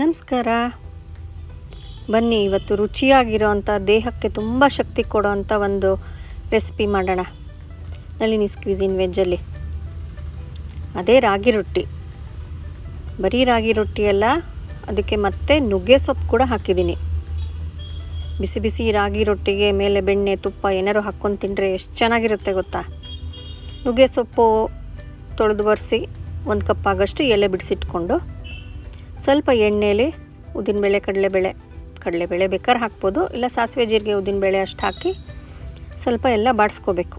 ನಮಸ್ಕಾರ. ಬನ್ನಿ, ಇವತ್ತು ರುಚಿಯಾಗಿರೋ ಅಂಥ ದೇಹಕ್ಕೆ ತುಂಬ ಶಕ್ತಿ ಕೊಡೋ ಒಂದು ರೆಸಿಪಿ ಮಾಡೋಣ. ನಳಿನಿ ಸ್ಕ್ವಿಝಿನ್ ವೆಜ್ಜಲ್ಲಿ ಅದೇ ರಾಗಿ ರೊಟ್ಟಿ. ಬರೀ ರಾಗಿ ರೊಟ್ಟಿ ಅಲ್ಲ, ಅದಕ್ಕೆ ಮತ್ತೆ ನುಗ್ಗೆ ಸೊಪ್ಪು ಕೂಡ ಹಾಕಿದ್ದೀನಿ. ಬಿಸಿ ಬಿಸಿ ರಾಗಿ ರೊಟ್ಟಿಗೆ ಮೇಲೆ ಬೆಣ್ಣೆ, ತುಪ್ಪ ಏನಾರು ಹಾಕ್ಕೊಂಡು ತಿಂದರೆ ಎಷ್ಟು ಚೆನ್ನಾಗಿರುತ್ತೆ ಗೊತ್ತಾ? ನುಗ್ಗೆ ಸೊಪ್ಪು ತೊಳೆದು ಒರೆಸಿ ಒಂದು ಕಪ್ ಆಗಷ್ಟು ಎಲೆ ಬಿಡಿಸಿಟ್ಕೊಂಡು ಸ್ವಲ್ಪ ಎಣ್ಣೆಯಲ್ಲಿ ಉದ್ದಿನಬೇಳೆ, ಕಡಲೆಬೇಳೆ ಕಡಲೆಬೇಳೆ ಬೇಕಾದ್ರೆ ಹಾಕ್ಬೋದು. ಇಲ್ಲ ಸಾಸಿವೆ ಜೀರಿಗೆ ಉದ್ದಿನಬೇಳೆ ಅಷ್ಟು ಹಾಕಿ ಸ್ವಲ್ಪ ಎಲ್ಲ ಬಾಡಿಸ್ಕೋಬೇಕು.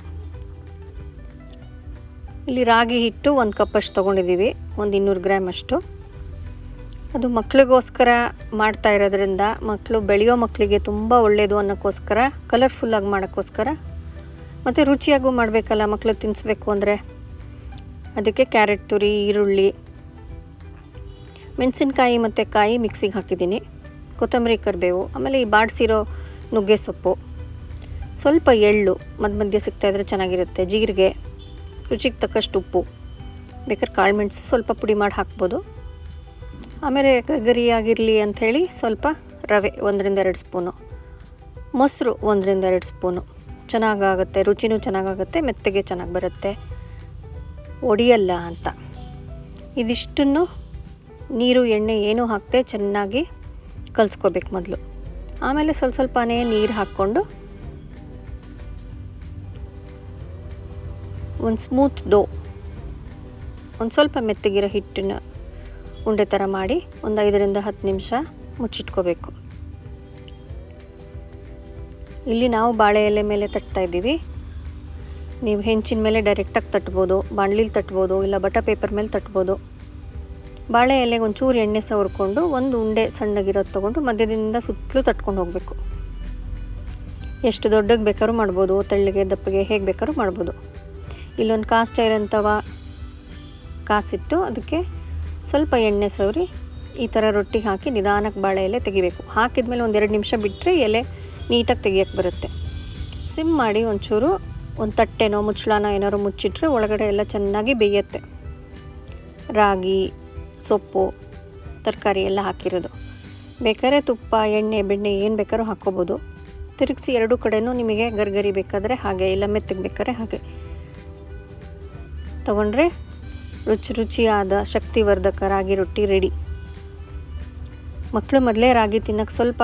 ಇಲ್ಲಿ ರಾಗಿ ಹಿಟ್ಟು ಒಂದು ಕಪ್ಪಷ್ಟು ತೊಗೊಂಡಿದ್ದೀವಿ, ಒಂದು ಇನ್ನೂರು ಗ್ರಾಮ್ ಅಷ್ಟು. ಅದು ಮಕ್ಳಿಗೋಸ್ಕರ ಮಾಡ್ತಾ ಇರೋದ್ರಿಂದ ಮಕ್ಕಳು ಬೆಳೆಯೋ ಮಕ್ಕಳಿಗೆ ತುಂಬ ಒಳ್ಳೆಯದು ಅನ್ನೋಕ್ಕೋಸ್ಕರ ಕಲರ್ಫುಲ್ಲಾಗಿ ಮಾಡೋಕ್ಕೋಸ್ಕರ. ಮತ್ತು ರುಚಿಯಾಗೂ ಮಾಡಬೇಕಲ್ಲ ಮಕ್ಕಳು ತಿನ್ನಿಸ್ಬೇಕು ಅಂದರೆ. ಅದಕ್ಕೆ ಕ್ಯಾರೆಟ್ ತುರಿ, ಈರುಳ್ಳಿ ಮೆಣಸಿನ್ಕಾಯಿ ಮತ್ತು ಕಾಯಿ ಮಿಕ್ಸಿಗೆ ಹಾಕಿದ್ದೀನಿ. ಕೊತ್ತಂಬರಿ ಕರಿಬೇವು, ಆಮೇಲೆ ಈ ಬಾಡಿಸಿರೋ ನುಗ್ಗೆ ಸೊಪ್ಪು. ಸ್ವಲ್ಪ ಎಳ್ಳು ಮಧ್ಯ ಮಧ್ಯೆ ಸಿಗ್ತಾಯಿದ್ರೆ ಚೆನ್ನಾಗಿರುತ್ತೆ. ಜೀರಿಗೆ, ರುಚಿಗೆ ತಕ್ಕಷ್ಟು ಉಪ್ಪು. ಬೇಕಾದ್ರೆ ಕಾಳು ಮೆಣಸು ಸ್ವಲ್ಪ ಪುಡಿ ಮಾಡಿ ಹಾಕ್ಬೋದು. ಆಮೇಲೆ ಗರಿಯಾಗಿರಲಿ ಅಂಥೇಳಿ ಸ್ವಲ್ಪ ರವೆ ಒಂದರಿಂದ ಎರಡು ಸ್ಪೂನು. ಮೊಸರು ಒಂದರಿಂದ ಎರಡು ಸ್ಪೂನು. ಚೆನ್ನಾಗಾಗುತ್ತೆ, ರುಚಿನೂ ಚೆನ್ನಾಗಾಗುತ್ತೆ, ಮೆತ್ತಗೆ ಚೆನ್ನಾಗಿ ಬರುತ್ತೆ. ಒಡಿಯಲ್ಲ ಅಂತ. ಇದಿಷ್ಟನ್ನು ನೀರು, ಎಣ್ಣೆ ಏನೂ ಹಾಕದೆ ಚೆನ್ನಾಗಿ ಕಲಿಸ್ಕೋಬೇಕು ಮೊದಲು. ಆಮೇಲೆ ಸ್ವಲ್ಪ ಸ್ವಲ್ಪನೇ ನೀರು ಹಾಕ್ಕೊಂಡು ಒಂದು ಸ್ಮೂತ್ ಡೋ, ಒಂದು ಸ್ವಲ್ಪ ಮೆತ್ತಗಿರೋ ಹಿಟ್ಟಿನ ಉಂಡೆ ಥರ ಮಾಡಿ ಒಂದು ಐದರಿಂದ ಹತ್ತು ನಿಮಿಷ ಮುಚ್ಚಿಟ್ಕೋಬೇಕು. ಇಲ್ಲಿ ನಾವು ಬಾಳೆ ಎಲೆ ಮೇಲೆ ತಟ್ತಾ ಇದ್ದೀವಿ. ನೀವು ಹೆಂಚಿನ ಮೇಲೆ ಡೈರೆಕ್ಟಾಗಿ ತಟ್ಬೋದು, ಬಾಣಲಿಲಿ ತಟ್ಬೋದು, ಇಲ್ಲ ಬಟ ಪೇಪರ್ ಮೇಲೆ ತಟ್ಬೋದು. ಬಾಳೆ ಎಲೆಗೆ ಒಂಚೂರು ಎಣ್ಣೆ ಸವರ್ಕೊಂಡು ಒಂದು ಉಂಡೆ ಸಣ್ಣಗಿರೋದು ತೊಗೊಂಡು ಮಧ್ಯದಿಂದ ಸುತ್ತಲೂ ತಟ್ಕೊಂಡು ಹೋಗಬೇಕು. ಎಷ್ಟು ದೊಡ್ಡಗೆ ಬೇಕಾದ್ರೂ ಮಾಡ್ಬೋದು ತೆಳ್ಳಗೆ ದಪ್ಪಗೆ ಹೇಗೆ ಬೇಕಾದ್ರೂ ಮಾಡ್ಬೋದು. ಇಲ್ಲೊಂದು ಕಾಸ್ಟ್ ಇರೋಂಥವ ಕಾಸಿಟ್ಟು ಅದಕ್ಕೆ ಸ್ವಲ್ಪ ಎಣ್ಣೆ ಸವರಿ ಈ ಥರ ರೊಟ್ಟಿ ಹಾಕಿ ನಿಧಾನಕ್ಕೆ ಬಾಳೆ ಎಲೆ ತೆಗಿಬೇಕು. ಹಾಕಿದ್ಮೇಲೆ ಎರಡು ನಿಮಿಷ ಬಿಟ್ಟರೆ ಎಲೆ ನೀಟಾಗಿ ತೆಗಿಯೋಕ್ಕೆ ಬರುತ್ತೆ. ಸಿಮ್ ಮಾಡಿ ಒಂಚೂರು ಒಂದು ತಟ್ಟೆನೋ, ಮುಚ್ಚಳನೋ ಏನಾದ್ರು ಮುಚ್ಚಿಟ್ರೆ ಒಳಗಡೆ ಎಲ್ಲ ಚೆನ್ನಾಗಿ ಬೇಯುತ್ತೆ. ರಾಗಿ ಸೊಪ್ಪು, ತರಕಾರಿ ಎಲ್ಲ ಹಾಕಿರೋದು. ಬೇಕಾದ್ರೆ ತುಪ್ಪ, ಎಣ್ಣೆ, ಬೆಣ್ಣೆ ಏನು ಬೇಕಾದ್ರೂ ಹಾಕ್ಕೋಬೋದು. ತಿರುಗಿಸಿ ಎರಡು ಕಡೆನೂ ನಿಮಗೆ ಗರ್ಗರಿ ಬೇಕಾದರೆ ಹಾಗೆ, ಇಲ್ಲ ಮೆತ್ತಗೆ ಬೇಕಾದ್ರೆ ಹಾಗೆ. ತಗೊಂಡ್ರೆ ರುಚಿ ರುಚಿಯಾದ ಶಕ್ತಿವರ್ಧಕ ರಾಗಿ ರೊಟ್ಟಿ ರೆಡಿ. ಮಕ್ಕಳು ಮೊದಲೇ ರಾಗಿ ತಿನ್ನೋಕ್ಕೆ ಸ್ವಲ್ಪ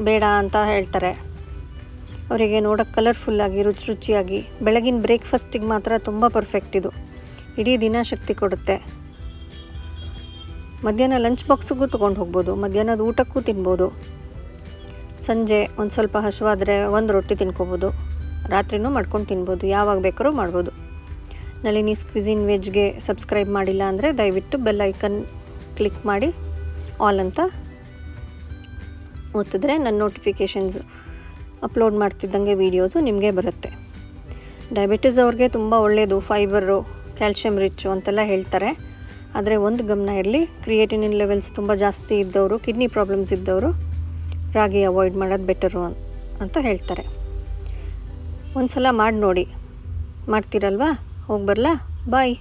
ಬೇಡ ಅಂತ ಹೇಳ್ತಾರೆ. ಅವರಿಗೆ ನೋಡೋಕ್ಕೆ ಕಲರ್ಫುಲ್ಲಾಗಿ ರುಚಿ ರುಚಿಯಾಗಿ, ಬೆಳಗಿನ ಬ್ರೇಕ್ಫಾಸ್ಟಿಗೆ ಮಾತ್ರ ತುಂಬ ಪರ್ಫೆಕ್ಟ್ ಇದು. ಇಡೀ ದಿನ ಶಕ್ತಿ ಕೊಡುತ್ತೆ. ಮಧ್ಯಾಹ್ನ ಲಂಚ್ ಬಾಕ್ಸಿಗೂ ತೊಗೊಂಡು ಹೋಗ್ಬೋದು, ಮಧ್ಯಾಹ್ನದ ಊಟಕ್ಕೂ ತಿನ್ಬೋದು. ಸಂಜೆ ಒಂದು ಸ್ವಲ್ಪ ಹಸುವಾದರೆ ಒಂದು ರೊಟ್ಟಿ ತಿನ್ಕೋಬೋದು, ರಾತ್ರಿನೂ ಮಾಡ್ಕೊಂಡು ತಿನ್ಬೋದು, ಯಾವಾಗ ಬೇಕಾದ್ರೂ ಮಾಡ್ಬೋದು. ನಳಿನಿ ಸ್ಕ್ವಿಝಿನ್ ವೆಜ್ಗೆ ಸಬ್ಸ್ಕ್ರೈಬ್ ಮಾಡಿಲ್ಲ ಅಂದರೆ ದಯವಿಟ್ಟು ಬೆಲ್ ಐಕನ್ ಕ್ಲಿಕ್ ಮಾಡಿ ಆಲ್ ಅಂತ ಒತ್ತಿದ್ರೆ ನನ್ನ ನೋಟಿಫಿಕೇಷನ್ಸ್ ಅಪ್ಲೋಡ್ ಮಾಡ್ತಿದ್ದಂಗೆ ವೀಡಿಯೋಸು ನಿಮಗೆ ಬರುತ್ತೆ. ಡಯಾಬಿಟಿಸ್ ಅವ್ರಿಗೆ ತುಂಬ ಒಳ್ಳೆಯದು ಫೈಬರು ಕ್ಯಾಲ್ಶಿಯಂ ರಿಚ್ಚು ಅಂತೆಲ್ಲ ಹೇಳ್ತಾರೆ. ಆದರೆ ಒಂದು ಗಮನ ಇರಲಿ ಕ್ರಿಯೇಟಿನಿನ್ ಲೆವೆಲ್ಸ್ ತುಂಬ ಜಾಸ್ತಿ ಇದ್ದವರು ಕಿಡ್ನಿ ಪ್ರಾಬ್ಲಮ್ಸ್ ಇದ್ದವರು, ರಾಗಿ ಅವಾಯ್ಡ್ ಮಾಡೋದು ಬೆಟರು ಅಂತ ಹೇಳ್ತಾರೆ. ಒಂದು ಸಲ ಮಾಡಿ ನೋಡಿ. ಮಾಡ್ತೀರಲ್ವಾ? ಹೋಗಿ ಬರಲಾ? ಬಾಯ್